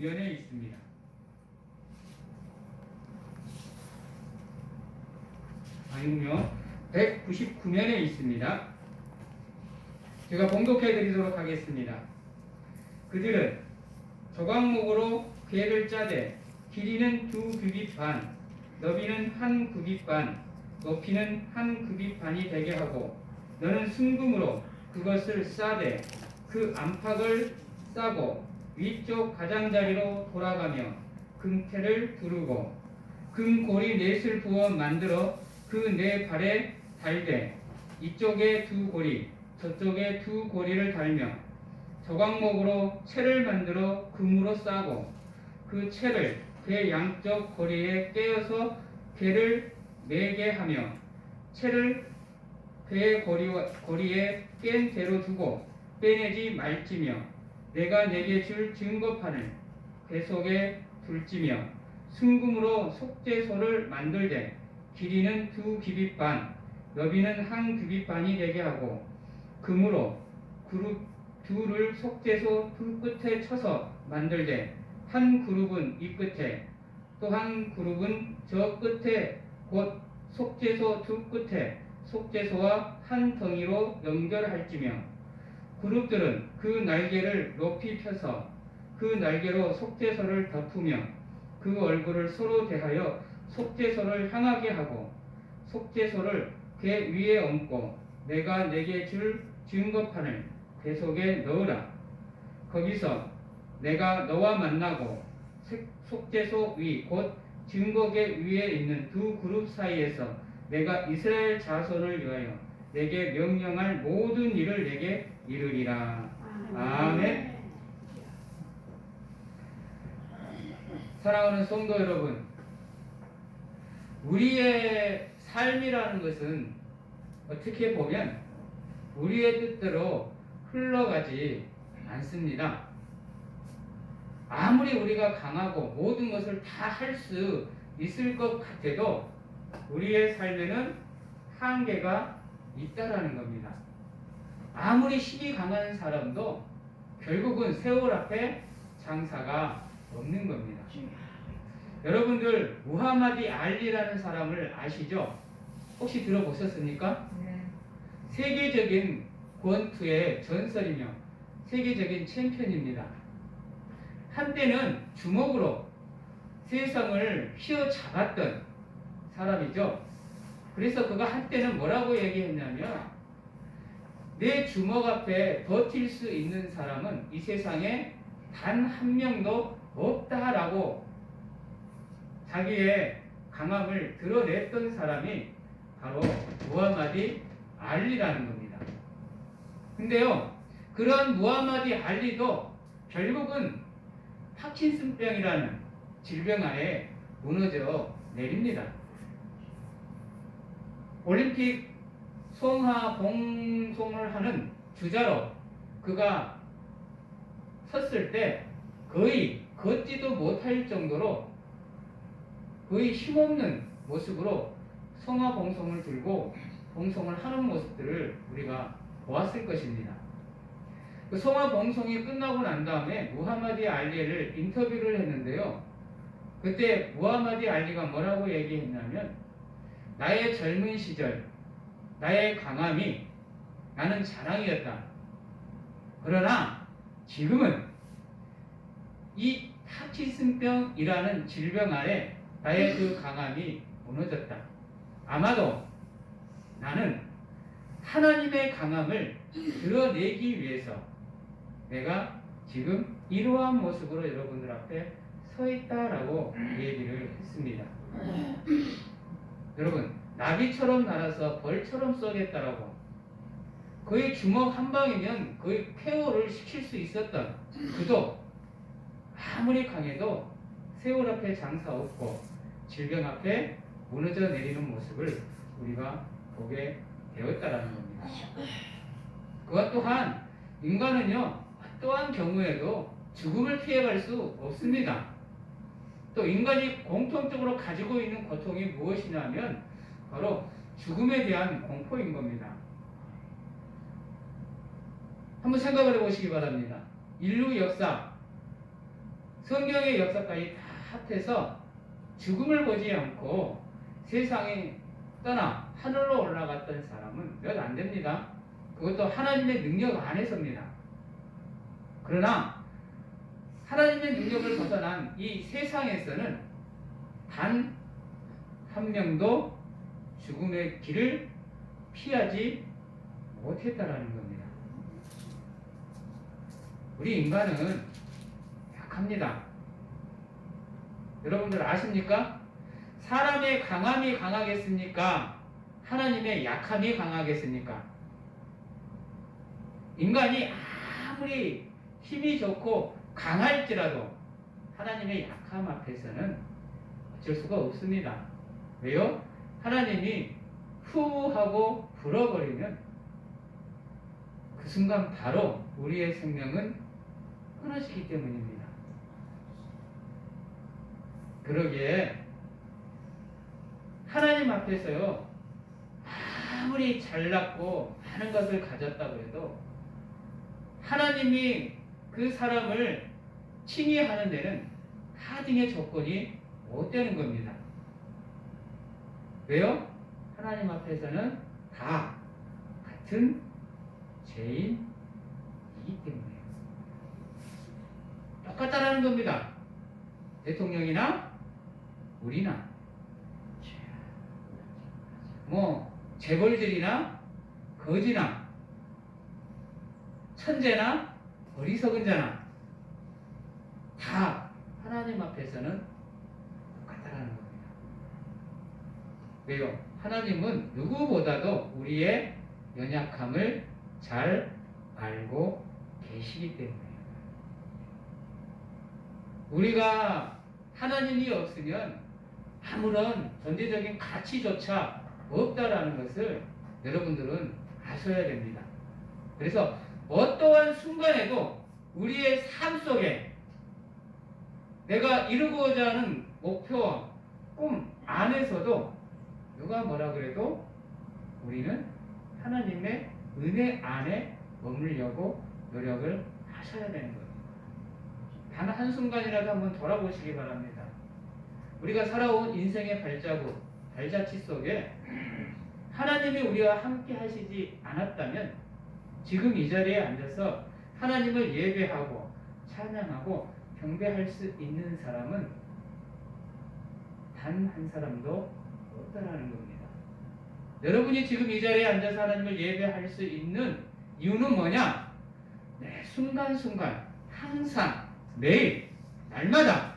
면에 있습니다. 아니군요. 199면에 있습니다. 제가 봉독해 드리도록 하겠습니다. 그들은 조각목으로 괴를 짜되 길이는 두 규빗 반, 너비는 한 규빗 반, 높이는 한 규빗 반이 되게 하고 너는 순금으로 그것을 싸되 그 안팎을 싸고 위쪽 가장자리로 돌아가며 금태를 두르고 금고리 넷을 부어 만들어 그 네 발에 달되 이쪽에 두 고리 저쪽에 두 고리를 달며 조각목으로 채를 만들어 금으로 싸고 그 채를 배 양쪽 고리에 꿰어서 배를 매게 하며 채를 배의 고리와, 고리에 깬 대로 두고 빼내지 말지며 내가 내게 줄 증거판을 배 속에 둘지며 순금으로 속죄소를 만들되 길이는 두 규빗 반, 너비는 한 규빗 반이 되게 하고 금으로 그룹 둘을 속죄소 두 끝에 쳐서 만들되 한 그룹은 이 끝에 또 한 그룹은 저 끝에 곧 속죄소 두 끝에 속죄소와 한 덩이로 연결할지며 그룹들은 그 날개를 높이 펴서 그 날개로 속죄소를 덮으며 그 얼굴을 서로 대하여 속죄소를 향하게 하고 속죄소를 그 위에 얹고 내가 내게 줄 증거판을 배 속에 넣으라. 거기서 내가 너와 만나고 색- 속죄소 위 곧 증거계 위에 있는 두 그룹 사이에서 내가 이스라엘 자손을 위하여 내게 명령할 모든 일을 내게 이르리라. 아멘. 사랑하는 성도 여러분, 우리의 삶이라는 것은 어떻게 보면 우리의 뜻대로 흘러가지 않습니다. 아무리 우리가 강하고 모든 것을 다 할 수 있을 것 같아도 우리의 삶에는 한계가 있다라는 겁니다. 아무리 힘이 강한 사람도 결국은 세월 앞에 장사가 없는 겁니다. 여러분들 무하마디 알리라는 사람을 아시죠? 혹시 들어보셨습니까? 세계적인 권투의 전설이며 세계적인 챔피언입니다. 한때는 주먹으로 세상을 휘어잡았던 사람이죠. 그래서 그가 한때는 뭐라고 얘기했냐면 내 주먹 앞에 버틸 수 있는 사람은 이 세상에 단 한 명도 없다라고 자기의 강함을 드러냈던 사람이 바로 무하마디 알리라는 겁니다. 근데요, 그런 무하마디 알리도 결국은 파킨슨병이라는 질병 아래 무너져 내립니다. 올림픽 송하 봉송을 하는 주자로 그가 섰을 때 거의 걷지도 못할 정도로 거의 힘없는 모습으로 성화 봉송을 들고 봉송을 하는 모습들을 우리가 보았을 것입니다. 그 성화 봉송이 끝나고 난 다음에 무하마디 알리를 인터뷰를 했는데요. 그때 무하마디 알리가 뭐라고 얘기했냐면 나의 젊은 시절 나의 강함이 나는 자랑이었다. 그러나 지금은 이 파킨슨병이라는 질병 아래 나의 그 강함이 무너졌다. 아마도 나는 하나님의 강함을 드러내기 위해서 내가 지금 이러한 모습으로 여러분들 앞에 서 있다라고 얘기를 했습니다. 여러분, 나비처럼 날아서 벌처럼 쏘겠다라고 거의 주먹 한 방이면 거의 폐호를 시킬 수 있었던 그도 아무리 강해도 세월 앞에 장사 없고 질병 앞에 무너져 내리는 모습을 우리가 보게 되었다라는 겁니다. 그와 또한 인간은요 또한 경우에도 죽음을 피해갈 수 없습니다. 또 인간이 공통적으로 가지고 있는 고통이 무엇이냐면 바로 죽음에 대한 공포인 겁니다. 한번 생각을 해보시기 바랍니다. 인류 역사 성경의 역사까지 다 합해서 죽음을 보지 않고 세상에 떠나 하늘로 올라갔던 사람은 몇 안 됩니다. 그것도 하나님의 능력 안에서입니다. 그러나 하나님의 능력을 벗어난 이 세상에서는 단 한 명도 죽음의 길을 피하지 못했다라는 겁니다. 우리 인간은 약합니다. 여러분들 아십니까? 사람의 강함이 강하겠습니까? 하나님의 약함이 강하겠습니까? 인간이 아무리 힘이 좋고 강할지라도 하나님의 약함 앞에서는 어쩔 수가 없습니다. 왜요? 하나님이 후 하고 불어버리면 그 순간 바로 우리의 생명은 끊어지기 때문입니다. 그러기에 하나님 앞에서요 아무리 잘났고 많은 것을 가졌다고 해도 하나님이 그 사람을 칭의하는 데는 하등의 조건이 못 되는 겁니다. 왜요? 하나님 앞에서는 다 같은 죄인이기 때문에요. 똑같다라는 겁니다. 대통령이나 우리나 뭐 재벌들이나 거지나 천재나 어리석은 자나 다 하나님 앞에서는 겁니다. 왜요? 하나님은 누구보다도 우리의 연약함을 잘 알고 계시기 때문에요. 우리가 하나님이 없으면 아무런 전제적인 가치조차 없다라는 것을 여러분들은 아셔야 됩니다. 그래서 어떠한 순간에도 우리의 삶 속에 내가 이루고자 하는 목표와 꿈 안에서도 누가 뭐라 그래도 우리는 하나님의 은혜 안에 머물려고 노력을 하셔야 되는 겁니다. 단 한순간이라도 한번 돌아보시기 바랍니다. 우리가 살아온 인생의 발자국, 발자취 속에 하나님이 우리와 함께 하시지 않았다면 지금 이 자리에 앉아서 하나님을 예배하고 찬양하고 경배할 수 있는 사람은 단 한 사람도 없다라는 겁니다. 여러분이 지금 이 자리에 앉아서 하나님을 예배할 수 있는 이유는 뭐냐? 네, 순간순간 항상 매일 날마다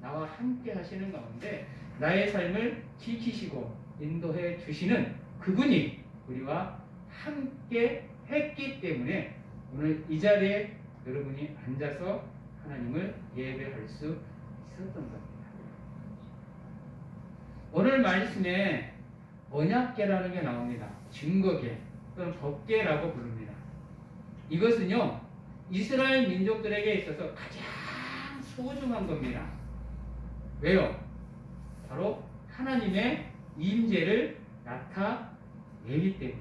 나와 함께 하시는 가운데 나의 삶을 지키시고 인도해 주시는 그분이 우리와 함께 했기 때문에 오늘 이 자리에 여러분이 앉아서 하나님을 예배할 수 있었던 겁니다. 오늘 말씀에 언약계라는 게 나옵니다. 증거계 또는 법계라고 부릅니다. 이것은요 이스라엘 민족들에게 있어서 가장 소중한 겁니다. 왜요? 바로 하나님의 임재를 나타내기 때문에.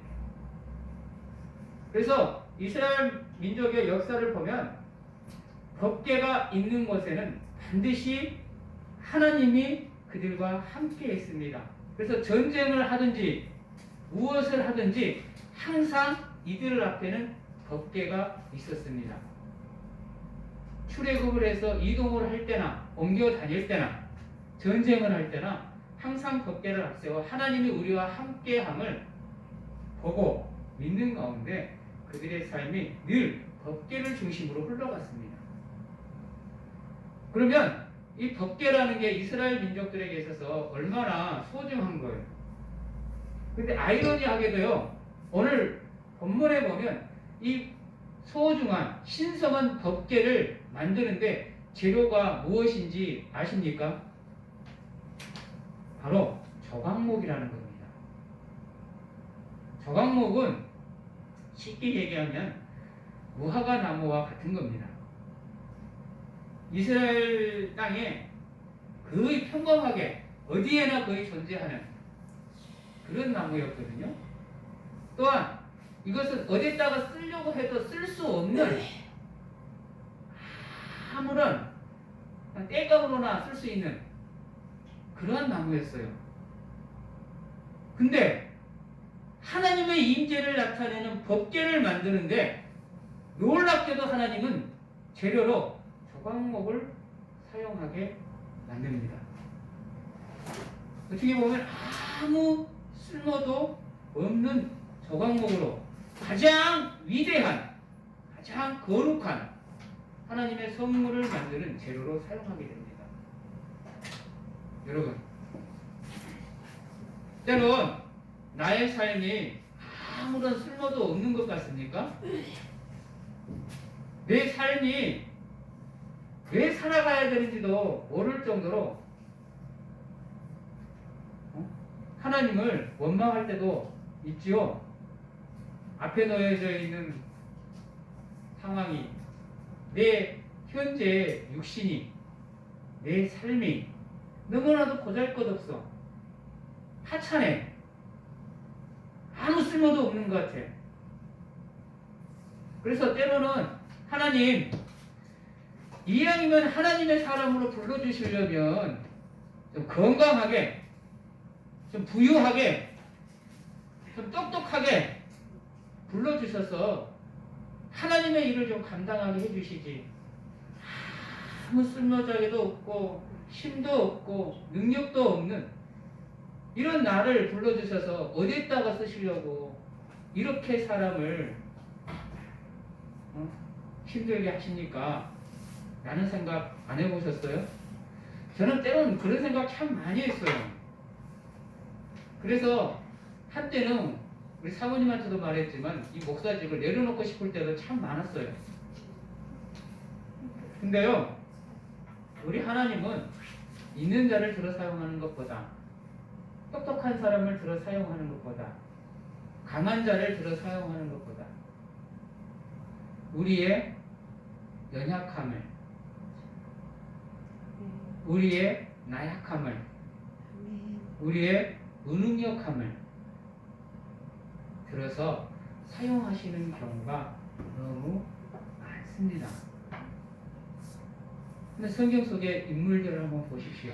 그래서 이스라엘 민족의 역사를 보면 법계가 있는 곳에는 반드시 하나님이 그들과 함께 했습니다. 그래서 전쟁을 하든지 무엇을 하든지 항상 이들 앞에는 법계가 있었습니다. 출애굽을 해서 이동을 할 때나 옮겨 다닐 때나 전쟁을 할 때나 항상 법계를 앞세워 하나님이 우리와 함께함을 보고 믿는 가운데 그들의 삶이 늘 법계를 중심으로 흘러갔습니다. 그러면 이 법계라는 게 이스라엘 민족들에게 있어서 얼마나 소중한 거예요. 근데 아이러니하게도요, 오늘 본문에 보면 이 소중한 신성한 법계를 만드는데 재료가 무엇인지 아십니까? 바로 조각목이라는 겁니다. 조각목은 쉽게 얘기하면 무화과 나무와 같은 겁니다. 이스라엘 땅에 거의 평범하게 어디에나 거의 존재하는 그런 나무였거든요. 또한 이것은 어디다가 쓰려고 해도 쓸 수 없는 아무런 땔감으로나 쓸 수 있는 그러한 나무였어요. 근데 하나님의 임재를 나타내는 법계를 만드는데 놀랍게도 하나님은 재료로 조각목을 사용하게 만듭니다. 어떻게 보면 아무 쓸모도 없는 조각목으로 가장 위대한, 가장 거룩한 하나님의 성물을 만드는 재료로 사용하게 됩니다. 여러분, 때론 나의 삶이 아무런 쓸모도 없는 것 같습니까? 내 삶이 왜 살아가야 되는지도 모를 정도로 어? 하나님을 원망할 때도 있지요. 앞에 놓여져 있는 상황이 내 현재 육신이 내 삶이 너무나도 고잘것없어 하찮해 아무 쓸모도 없는 것 같아. 그래서 때로는 하나님 이왕이면 하나님의 사람으로 불러주시려면 좀 건강하게 좀 부유하게 좀 똑똑하게 불러주셔서 하나님의 일을 좀 감당하게 해주시지 아무 쓸모자기도 없고 힘도 없고 능력도 없는 이런 나를 불러주셔서 어디에다가 쓰시려고 이렇게 사람을 어? 힘들게 하십니까? 라는 생각 안 해보셨어요? 저는 때로는 그런 생각 참 많이 했어요. 그래서 한때는 우리 사모님한테도 말했지만 이 목사직을 내려놓고 싶을 때도 참 많았어요. 근데요, 우리 하나님은 있는 자를 들어 사용하는 것보다 똑똑한 사람을 들어 사용하는 것보다 강한 자를 들어 사용하는 것보다 우리의 연약함을 우리의 나약함을 우리의 무능력함을 들어서 사용하시는 경우가 너무 많습니다. 근데 성경 속의 인물들을 한번 보십시오.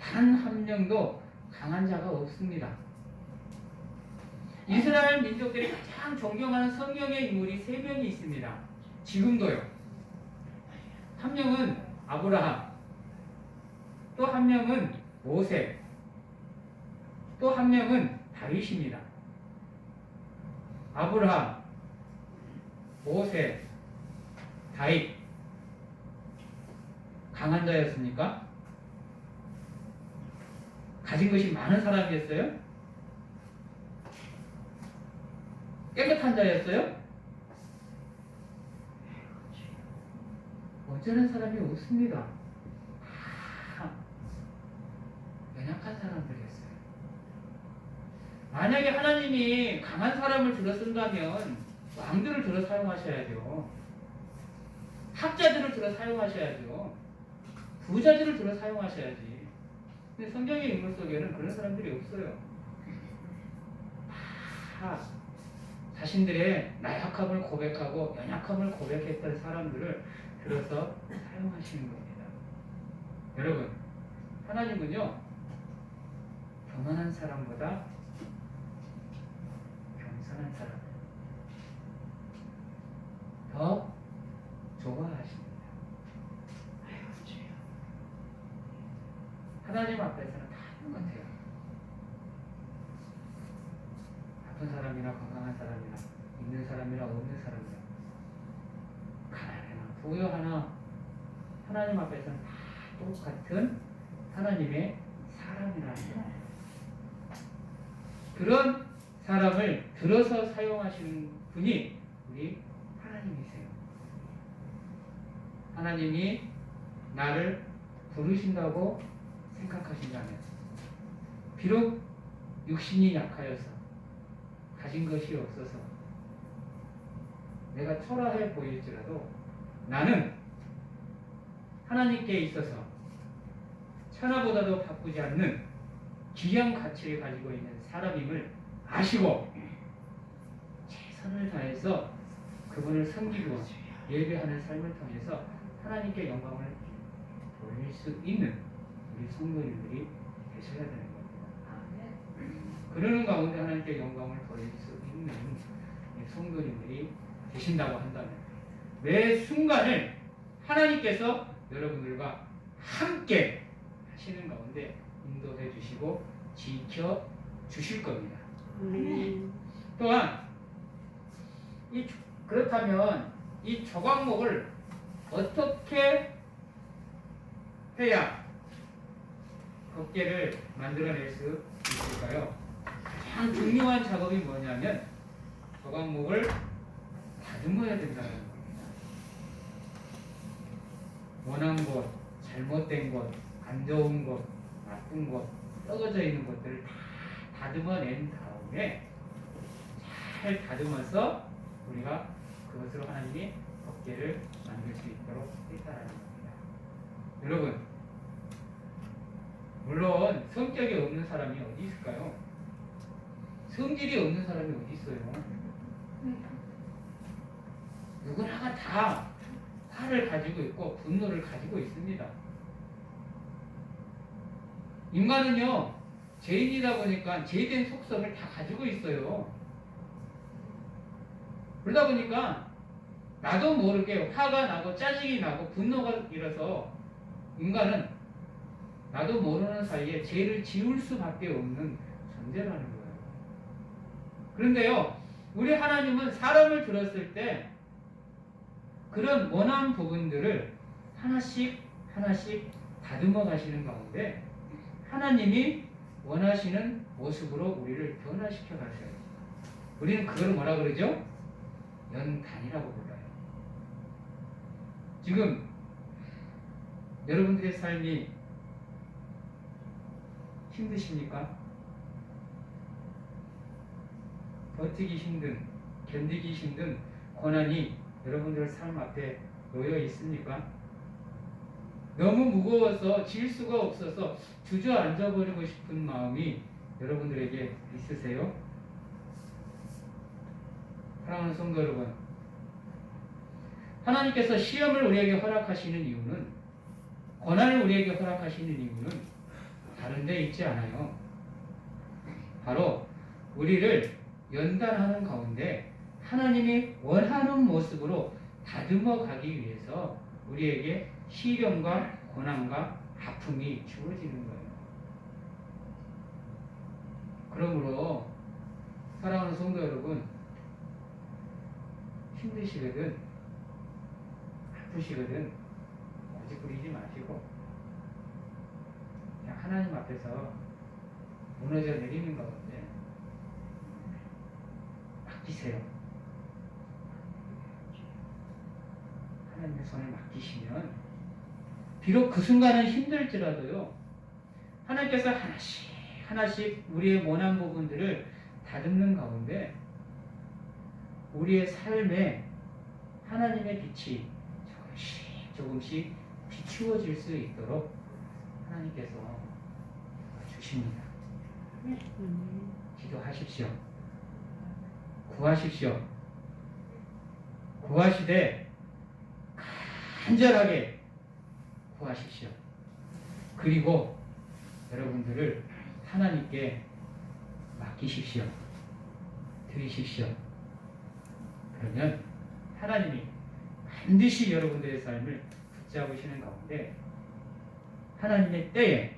단 한 명도 강한 자가 없습니다. 이스라엘 민족들이 가장 존경하는 성경의 인물이 세 명이 있습니다. 지금도요. 한 명은 아브라함, 또 한 명은 모세, 또 한 명은 다윗입니다. 아브라함, 모세, 다윗 강한 자였습니까? 가진 것이 많은 사람이었어요? 깨끗한 자였어요? 어쩌는 사람이 없습니다. 다 연약한 사람들이었어요. 만약에 하나님이 강한 사람을 들어 쓴다면 왕들을 들어 사용하셔야죠. 학자들을 들어 사용하셔야죠. 부자들을 들어 사용하셔야지. 근데 성경의 인물 속에는 그런 사람들이 없어요. 다 자신들의 나약함을 고백하고 연약함을 고백했던 사람들을 들어서 사용하시는 겁니다. 여러분, 하나님은요, 교만한 사람보다 겸손한 사람을 더 좋아하십니다. 하나님 앞에서는 다 똑같아요. 아픈 사람이나 건강한 사람이나 있는 사람이나 없는 사람이나 부유하나 하나님 앞에서는 다 똑같은 하나님의 사람이라는. 그런 사람을 들어서 사용하시는 분이 우리 하나님이세요. 하나님이 나를 부르신다고 생각하신다면 비록 육신이 약하여서 가진 것이 없어서 내가 초라해 보일지라도 나는 하나님께 있어서 천하보다도 바꾸지 않는 귀한 가치를 가지고 있는 사람임을 아시고 최선을 다해서 그분을 섬기고 예배하는 삶을 통해서 하나님께 영광을 돌릴 수 있는 우리 성도님들이 되셔야 되는 겁니다. 그러는 가운데 하나님께 영광을 돌릴 수 있는 이 성도님들이 되신다고 한다면 매 순간을 하나님께서 여러분들과 함께 하시는 가운데 인도해 주시고 지켜 주실 겁니다. 또한 이 조- 그렇다면 이 조각목을 어떻게 해야 덮개를 만들어낼 수 있을까요? 가장 중요한 작업이 뭐냐면 조각목을 다듬어야 된다는 겁니다. 원한 것, 잘못된 것, 안 좋은 것, 나쁜 것, 썩어져 있는 것들을 다 다듬어낸 다음에 잘 다듬어서 우리가 그것으로 하나님이 덮개를 만들 수 있도록 했다라는 겁니다. 여러분, 물론 성격이 없는 사람이 어디 있을까요? 성질이 없는 사람이 어디 있어요? 누구나가 다 화를 가지고 있고 분노를 가지고 있습니다. 인간은요, 죄인이다 보니까 죄된 속성을 다 가지고 있어요. 그러다 보니까 나도 모르게 화가 나고 짜증이 나고 분노가 일어서 인간은 나도 모르는 사이에 죄를 지을 수밖에 없는 존재라는 거예요. 그런데요, 우리 하나님은 사람을 들었을 때 그런 원한 부분들을 하나씩 하나씩 다듬어 가시는 가운데 하나님이 원하시는 모습으로 우리를 변화시켜 가셔요. 우리는 그걸 뭐라 그러죠? 연단이라고 불러요. 지금 여러분들의 삶이 힘드십니까? 버티기 힘든, 견디기 힘든 고난이 여러분들 삶 앞에 놓여 있습니까? 너무 무거워서 질 수가 없어서 주저앉아 버리고 싶은 마음이 여러분들에게 있으세요? 사랑하는 성도 여러분, 하나님께서 시험을 우리에게 허락하시는 이유는 고난을 우리에게 허락하시는 이유는 다른 데 있지 않아요. 바로 우리를 연단하는 가운데 하나님이 원하는 모습으로 다듬어 가기 위해서 우리에게 시련과 고난과 아픔이 주어지는 거예요. 그러므로 사랑하는 성도 여러분 힘드시거든 아프시거든 고집부리지 마시고 그냥 하나님 앞에서 무너져 내리는 가운데 맡기세요. 하나님의 손에 맡기시면 비록 그 순간은 힘들지라도요 하나님께서 하나씩 하나씩 우리의 원한 부분들을 다듬는 가운데 우리의 삶에 하나님의 빛이 조금씩 조금씩 비추어질 수 있도록 하나님께서 주십니다. 기도하십시오. 구하십시오. 구하시되 간절하게 구하십시오. 그리고 여러분들을 하나님께 맡기십시오. 드리십시오. 그러면 하나님이 반드시 여러분들의 삶을 붙잡으시는 가운데 하나님의 때에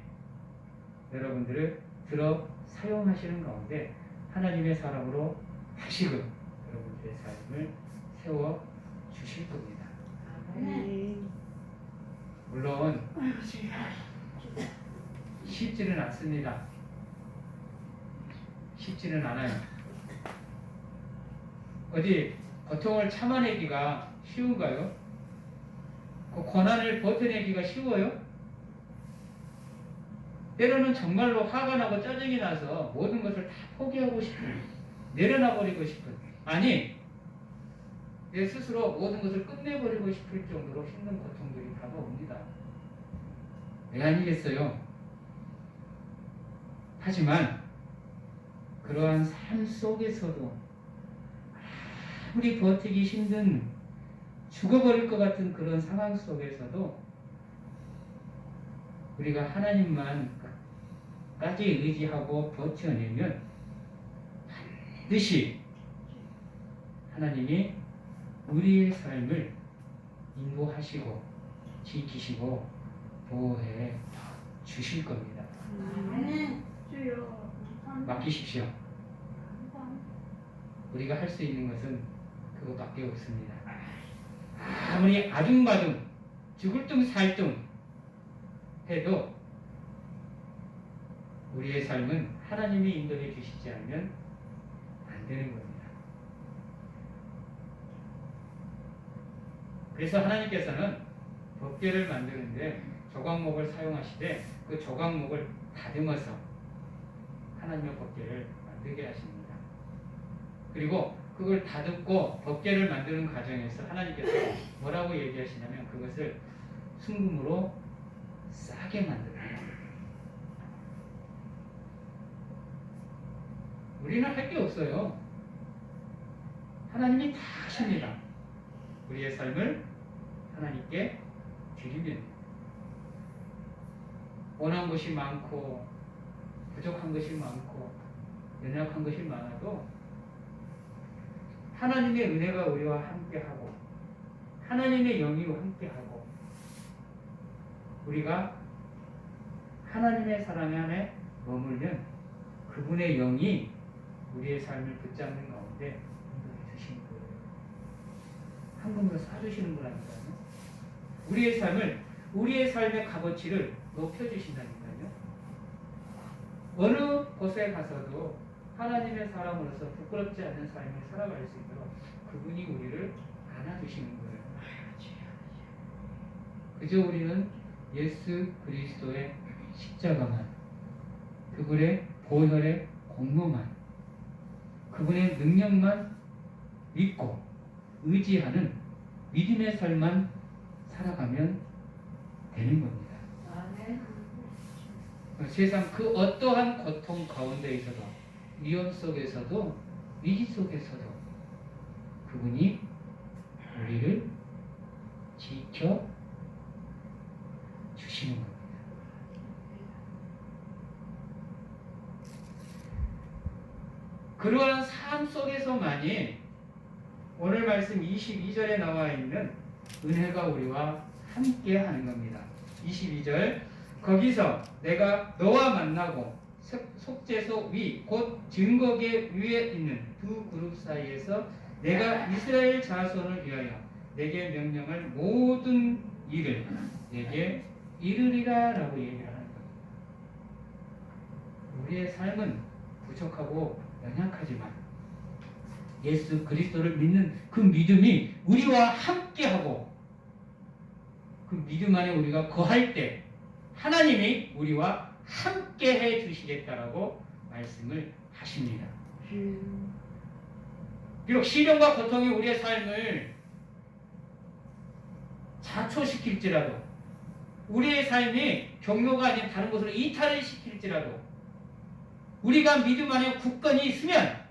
여러분들을 들어 사용하시는 가운데 하나님의 사람으로 다시금 여러분들의 삶을 세워 주실 겁니다. 물론 쉽지는 않습니다. 쉽지는 않아요. 어디 고통을 참아내기가 쉬운가요? 그 고난을 버텨내기가 쉬워요? 때로는 정말로 화가 나고 짜증이 나서 모든 것을 다 포기하고 싶은, 내려놔버리고 싶은, 아니, 내 스스로 모든 것을 끝내버리고 싶을 정도로 힘든 고통들이 다가옵니다. 왜 아니겠어요? 하지만 그러한 삶 속에서도 아무리 버티기 힘든 죽어버릴 것 같은 그런 상황 속에서도 우리가 하나님만 까지 의지하고 버텨내면 반드시 하나님이 우리의 삶을 인도하시고 지키시고 보호해 주실 겁니다. 아멘. 주여. 맡기십시오. 우리가 할 수 있는 것은 그것밖에 없습니다. 아무리 아둥바둥 죽을 둥 살둥 해도 우리의 삶은 하나님이 인도해 주시지 않으면 안 되는 겁니다. 그래서 하나님께서는 법궤를 만드는데 조각목을 사용하시되 그 조각목을 다듬어서 하나님의 법궤를 만들게 하십니다. 그리고 그걸 다듬고 법궤를 만드는 과정에서 하나님께서 뭐라고 얘기하시냐면 그것을 순금으로 싸게 만듭니다. 우리는 할 게 없어요. 하나님이 다 하십니다. 우리의 삶을 하나님께 드리면 원한 것이 많고 부족한 것이 많고 연약한 것이 많아도 하나님의 은혜가 우리와 함께하고 하나님의 영이와 함께하고 우리가 하나님의 사랑 안에 머물면 그분의 영이 우리의 삶을 붙잡는 가운데 주시는 거예요. 한금으로 사주시는 거라니까요. 우리의 삶을 우리의 삶의 값어치를 높여주신다니까요. 어느 곳에 가서도 하나님의 사람으로서 부끄럽지 않은 삶을 살아갈 수 있도록 그분이 우리를 안아주시는 거예요. 그저 우리는 예수 그리스도의 십자가만, 그분의 보혈의 공로만, 그분의 능력만 믿고 의지하는 믿음의 삶만 살아가면 되는 겁니다. 아멘. 세상 그 어떠한 고통 가운데에서도 위험 속에서도 위기 속에서도 그분이 우리를 지켜 주시는 겁니다. 그러한 삶 속에서만이 오늘 말씀 22절에 나와 있는 은혜가 우리와 함께 하는 겁니다. 22절 거기서 내가 너와 만나고 석- 속죄소 위 곧 증거계 위에 있는 두 그룹 사이에서 내가 이스라엘 자손을 위하여 내게 명령할 모든 일을 내게 이르리라라고 얘기를 하는 겁니다. 우리의 삶은 부족하고 연약하지만 예수 그리스도를 믿는 그 믿음이 우리와 함께하고 그 믿음 안에 우리가 거할 때 하나님이 우리와 함께 해 주시겠다라고 말씀을 하십니다. 비록 시련과 고통이 우리의 삶을 자초시킬지라도 우리의 삶이 경로가 아닌 다른 곳으로 이탈을 시킬지라도 우리가 믿음 안에 굳건히 있으면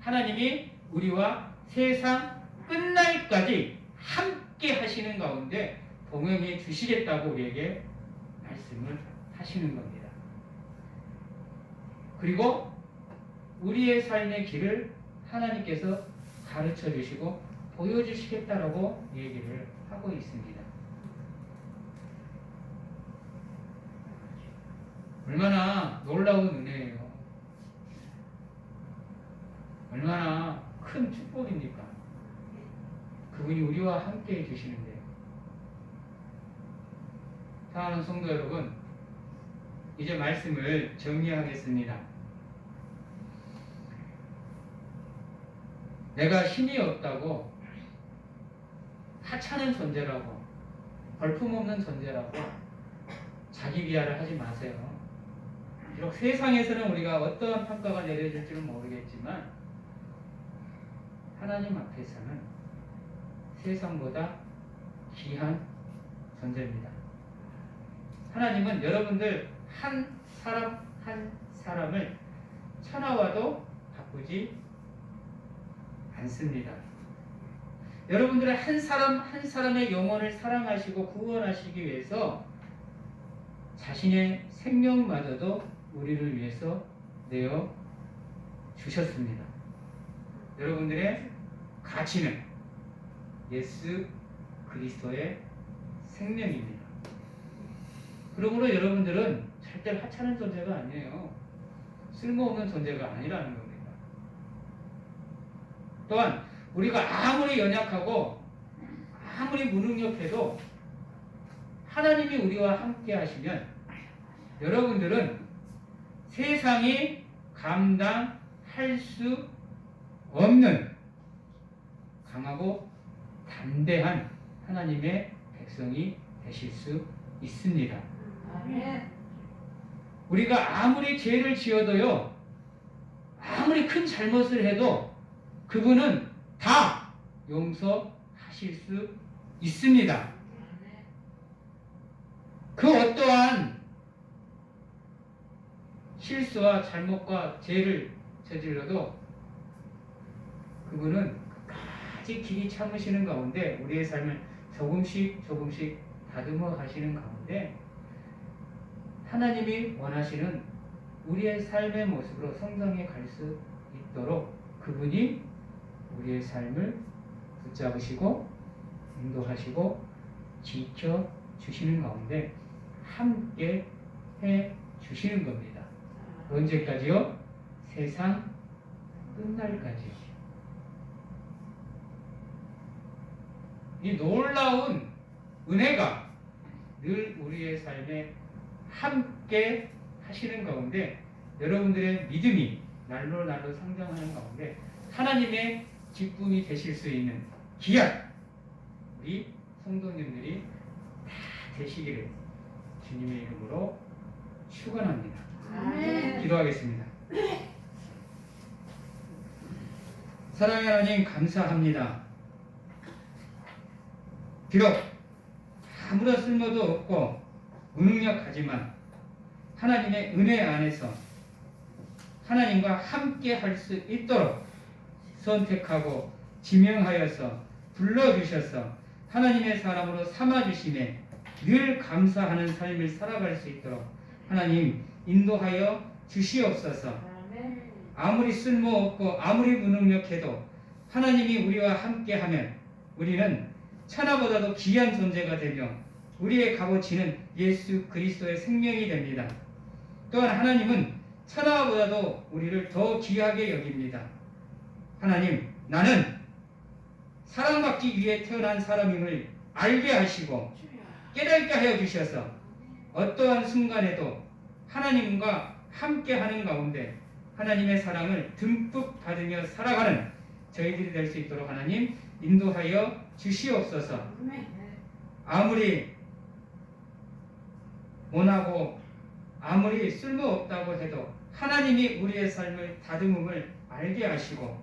하나님이 우리와 세상 끝날까지 함께 하시는 가운데 동행해 주시겠다고 우리에게 말씀을 하시는 겁니다. 그리고 우리의 삶의 길을 하나님께서 가르쳐 주시고 보여주시겠다라고 얘기를 하고 있습니다. 얼마나 놀라운 은혜예요. 얼마나 큰 축복입니까? 그분이 우리와 함께 해주시는데. 사랑하는 성도 여러분, 이제 말씀을 정리하겠습니다. 내가 힘이 없다고 하찮은 존재라고 벌품없는 존재라고 자기 비하를 하지 마세요. 비록 세상에서는 우리가 어떠한 평가가 내려질지는 모르겠지만 하나님 앞에서는 세상보다 귀한 존재입니다. 하나님은 여러분들 한 사람 한 사람을 천하와도 바꾸지 않습니다. 여러분들의 한 사람 한 사람의 영혼을 사랑하시고 구원하시기 위해서 자신의 생명마저도 우리를 위해서 내어 주셨습니다. 여러분들의 가치는 예수 그리스도의 생명입니다. 그러므로 여러분들은 절대 하찮은 존재가 아니에요. 쓸모없는 존재가 아니라는 겁니다. 또한 우리가 아무리 연약하고 아무리 무능력해도 하나님이 우리와 함께 하시면 여러분들은 세상이 감당할 수 없는 강하고 담대한 하나님의 백성이 되실 수 있습니다. 우리가 아무리 죄를 지어도요, 아무리 큰 잘못을 해도 그분은 다 용서하실 수 있습니다. 그 어떠한 실수와 잘못과 죄를 저질러도 그분은 끝까지 길이 참으시는 가운데 우리의 삶을 조금씩 조금씩 다듬어 가시는 가운데 하나님이 원하시는 우리의 삶의 모습으로 성장해 갈 수 있도록 그분이 우리의 삶을 붙잡으시고 인도하시고 지켜 주시는 가운데 함께 해 주시는 겁니다. 언제까지요? 세상 끝날까지요. 이 놀라운 은혜가 늘 우리의 삶에 함께 하시는 가운데 여러분들의 믿음이 날로 날로 성장하는 가운데 하나님의 기쁨이 되실 수 있는 귀한 우리 성도님들이 다 되시기를 주님의 이름으로 축원합니다. 기도하겠습니다. 사랑의 하나님 감사합니다. 비록 아무런 쓸모도 없고 무능력하지만 하나님의 은혜 안에서 하나님과 함께 할 수 있도록 선택하고 지명하여서 불러주셔서 하나님의 사람으로 삼아주심에 늘 감사하는 삶을 살아갈 수 있도록 하나님 인도하여 주시옵소서. 아무리 쓸모없고 아무리 무능력해도 하나님이 우리와 함께하면 우리는 천하보다도 귀한 존재가 되며 우리의 값어치는 예수 그리스도의 생명이 됩니다. 또한 하나님은 천하보다도 우리를 더 귀하게 여깁니다. 하나님, 나는 사랑받기 위해 태어난 사람임을 알게 하시고 깨닫게 하여 주셔서 어떠한 순간에도 하나님과 함께 하는 가운데 하나님의 사랑을 듬뿍 받으며 살아가는 저희들이 될 수 있도록 하나님 인도하여 주시옵소서. 아무리 못하고 아무리 쓸모없다고 해도 하나님이 우리의 삶을 다듬음을 알게 하시고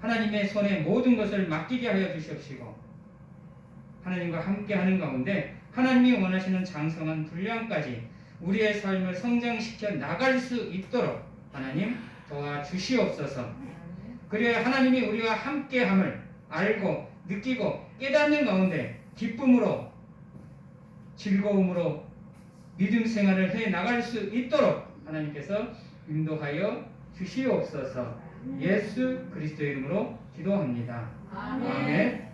하나님의 손에 모든 것을 맡기게 하여 주시옵시고 하나님과 함께 하는 가운데 하나님이 원하시는 장성한 분량까지 우리의 삶을 성장시켜 나갈 수 있도록 하나님 도와주시옵소서. 그래야 하나님이 우리와 함께함을 알고 느끼고 깨닫는 가운데 기쁨으로 즐거움으로 믿음 생활을 해 나갈 수 있도록 하나님께서 인도하여 주시옵소서. 예수 그리스도 이름으로 기도합니다. 아멘. 아멘.